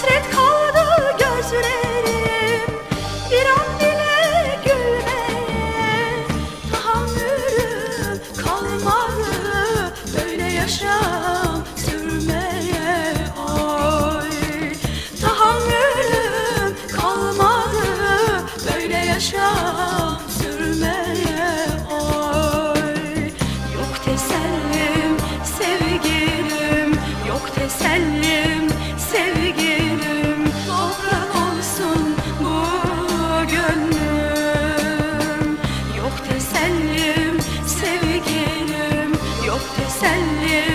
hasret kaldı gözüne teselli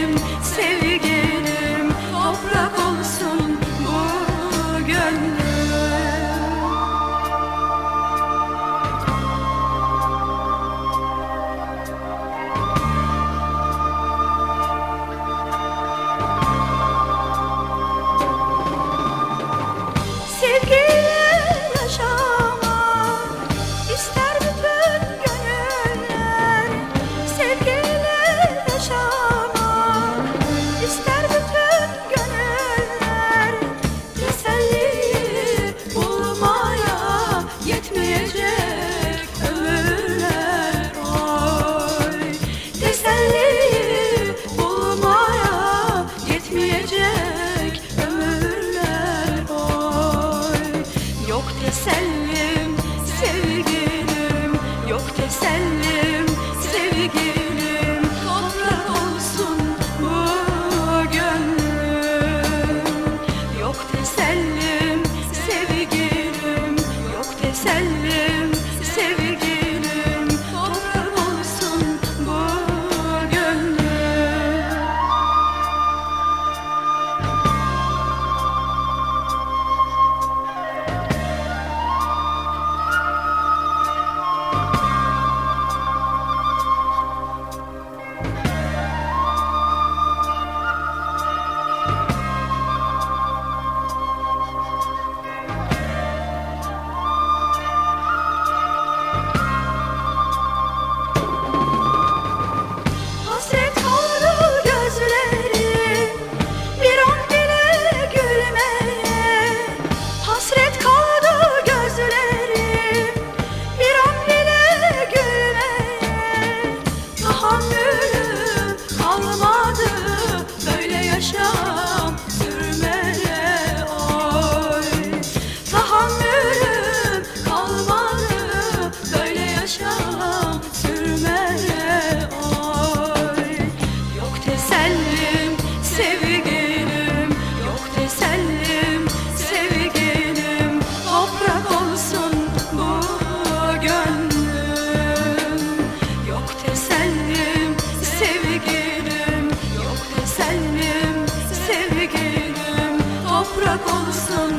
tesellim sevgilim. Yok tesellim sevgilim. Toprak olsun bu gönlüm. Yok tesellim. senim sevgilim. Yok da sevgilim. Toprak olsun